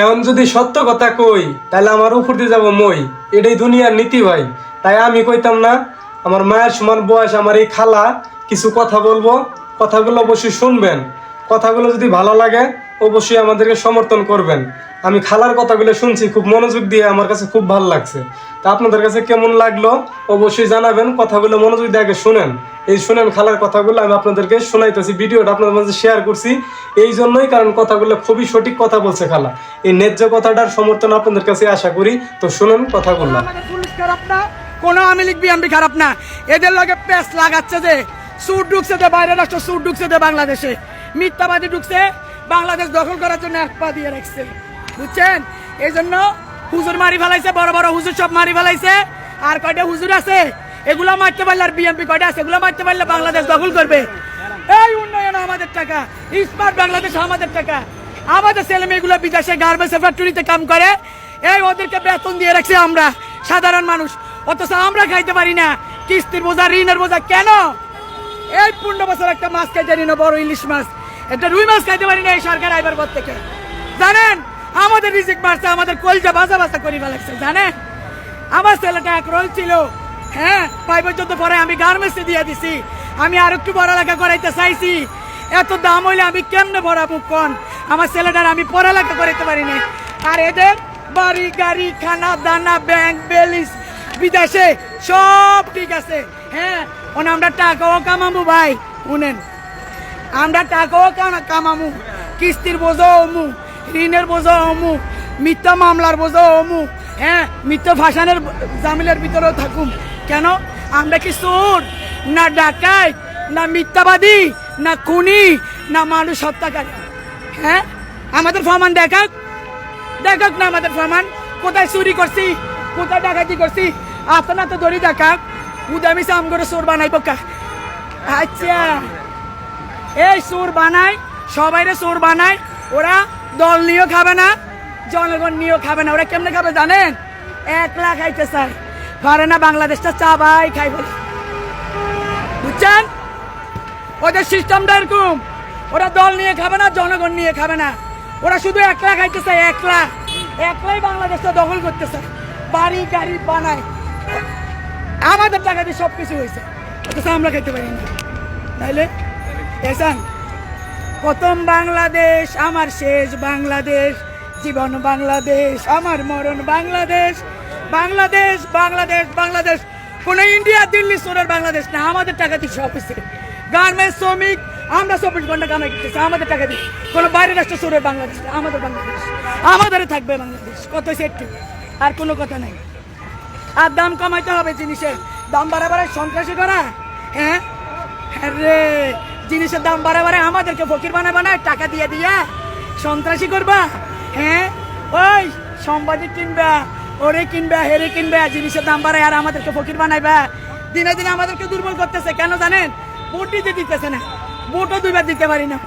এখন যদি সত্য কথা কই, তাহলে আমার উপর দিয়ে যাব মই। এটাই দুনিয়ার নীতি ভাই। তাই আমি কইতাম না, আমার মায়ের সমান বয়স, আমার এই খালা, কিছু কথা বলব, কথাগুলো অবশ্যই শুনবেন। কথাগুলো যদি ভালো লাগে অবশ্যই আমাদেরকে সমর্থন করবেন। আমি খালার কথাগুলো শুনছি, খুব মনোযোগ দিয়ে আমার কাছে খুব ভালো লাগছে। তা আপনাদের কাছে কেমন লাগল অবশ্যই জানাবেন, কথাগুলো মনোযোগ দিয়ে আগে শুনেন। এই শুনেন খালার কথাগুলো, আমি আপনাদেরকে শোনাইতেছি, ভিডিওটা আপনাদের মাঝে শেয়ার করছি। এই জন্যই কারণ কথাগুলো খুবই সঠিক কথা বলছে খালা। এই ন্যায্য কথাটার সমর্থন আপনাদের কাছে আশা করি। তো শুনেন কথাগুলো। কোনো আওয়ামী লীগ বিএমপি খারাপ না। এদের লগে লাগাচ্ছে যে, সুর ঢুকছে যে বাইরে রাষ্ট্র, সুর ঢুকছে যে বাংলাদেশে। মিথ্যাবাদী ঢুকছে বাংলাদেশ দখল করার জন্য এক পা দিয়ে রাখছে। বুঝছেন? এই জন্য হুজুর মারি ফেলাইছে, বড় বড় হুজুর সব মারি ফেলাইছে। আর কয়টা হুজুর আছে? এগুলো মারতে পারলে আর বিএমপি কয়টা আছে? এগুলো মারতে পারলে বাংলাদেশ দখল করবে। এই উন্নয়ন আমাদের টাকা স্মার্ট বাংলাদেশ আমাদের টাকা। আমাদের ছেলে মেয়েগুলো বিদেশে গার্মেন্টস ফ্যাক্টরিতে কাম করে, এই ওদেরকে বেতন দিয়ে রাখছি আমরা, সাধারণ মানুষ। অথচ আমরা খাইতে পারি না। কিস্তির বোঝা, ঋণের বোঝা, কেন? এই পনেরো বছর একটা মাছ খাইতে না, বড় ইলিশ মাছ। একটা রুই মাছ খাইতে পারি না এই সরকার আইবার পর থেকে। জানেন, আমাদের রিজিক মারছে আমাদের কলজা বাজা বাজা করে ফেলাচ্ছে জানেন? আমার ছেলেটা এক রোল ছিল হ্যাঁ? পাই পর্যন্ত পরে আমি গার্মেন্টসে দিয়ে দিছি, আমি আর একটু পড়ালেখা করাইতে চাইছি। এত দাম হইলে আমি কেমনে পড়াবো কোন? আমার ছেলেটার আমি পড়ালেখা করাইতে পারি না আর এদের বাড়ি, গাড়ি, খানা, দানা ব্যাংক বেলিস বিদেশে সব ঠিক আছে হ্যাঁ? ওনে আমরা টাকাও কামাবো ভাই, শুনেন। আমরা টাকাও কানা- কামামু, কিস্তির বোঝো অমু ঋণের বোঝো অমু মিথ্যা মামলার বোঝো অমু হ্যাঁ মিথ্যা ভাষানের জামিলের ভিতরেও থাকুম। কেন? আমরা কি চোর, না ডাকাই না মিথ্যাবাদী, না খুনি, না মানুষ হত্যাকারী? হ্যাঁ? আমাদের ফমান দেখাক। দেখাক না আমাদের ফমান কোথায় চুরি করছি, কোথায় ডাকাতি করছি, আপনার তো ধরি দেখাক। উদামি সাম করে বানাইব কা। আচ্ছা। এই সুর বানায় সবাইরে সুর বানায়, ওরা দল নিয়েও খাবে না, জনগণ নিয়েও খাবে না, ওরা কেমনে খাবে জানেন? একলা খাইতে চায়। পারে না বাংলাদেশটা চাবাই খাই বলে। বুঝছেন? ওদের সিস্টেমটা এরকম ওরা দল নিয়ে খাবে না, জনগণ নিয়ে খাবে না। ওরা শুধু একলা খাইতে চায়, একলা। একলাই বাংলাদেশটা দখল করতে চায়। বাড়ি, গাড়ি বানায়। আমাদের টাকা দিয়ে সব কিছু হয়েছে আমরা খাইতে পারি না। তাইলে এসান প্রথম বাংলাদেশ, আমার শেষ বাংলাদেশ, জীবন বাংলাদেশ, আমার মরণ বাংলাদেশ বাংলাদেশ বাংলাদেশ বাংলাদেশ কোন ইন্ডিয়া, দিল্লি, সোনার বাংলাদেশ। না, আমাদের টাকা সব হয়েছে গার্মেন্টস শ্রমিক, আমরা চব্বিশ ঘণ্টা কামাই করতেছি, আমাদের টাকা দিয়ে কোনো বাইরের রাষ্ট্র সোরের বাংলাদেশ আমাদের বাংলাদেশ। আমাদেরই থাকবে বাংলাদেশ। কত সেটটি আর কোনো কথা নাই। আর দাম কমাইতে হবে জিনিসের। দাম বাড়াবাড়ায় সন্ত্রাসী করা জিনিসের দাম বাড়াবাড়ে আমাদেরকে ফকির বানাবে না টাকা দিয়ে দিয়া সন্ত্রাসী করবা হ্যাঁ? ওই সাংবাদিক কিনবা, ওরে কিনবা, হেরে কিনবা, জিনিসের দাম বাড়ায় আর আমাদেরকে ফকির বানাইবা। দিনে দিনে আমাদেরকে দুর্বল করতেছে, কেন জানেন? ভোট দিতে দিতেছে না ভোটও দুইবার দিতে পারি না।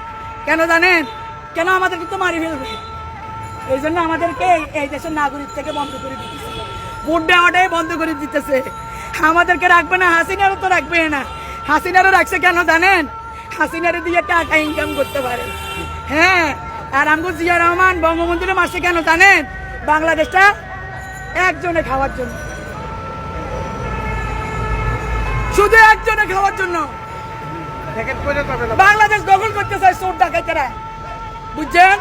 কেন জানেন? কেন আমাদেরকে তো মারি ফেলবে? এই জন্য আমাদেরকে এই- এই দেশের নাগরিক থেকে বন্ধ করে দিতেছে। ভোট দেওয়াটাই বন্ধ করে দিতেছে। আমাদেরকে রাখবে না, হাসিনারও তো রাখবে না। হাসিনারও রাখছে কেন জানেন? হাসিনারে দিয়ে টাকা ইনকাম করতে পারে। হ্যাঁ আর আমগো জিয়া রহমান বঙ্গবন্ধুরে মাসে কেন জানেন? বাংলাদেশটা একজনে খাওয়ার জন্য। শুধু একজনে খাওয়ার জন্য। বাংলাদেশ দখল করতে চায় চোর ডাকাইতেরা। বুঝছেন?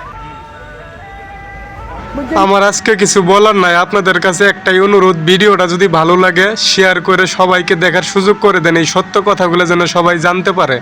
বুঝছেন? আমার আজকে কিছু বলার নাই। আপনাদের কাছে একটাই অনুরোধ ভিডিওটা যদি ভালো লাগে শেয়ার করে সবাইকে দেখার সুযোগ করে দেন। এই সত্য কথাগুলো যেন সবাই জানতে পারে।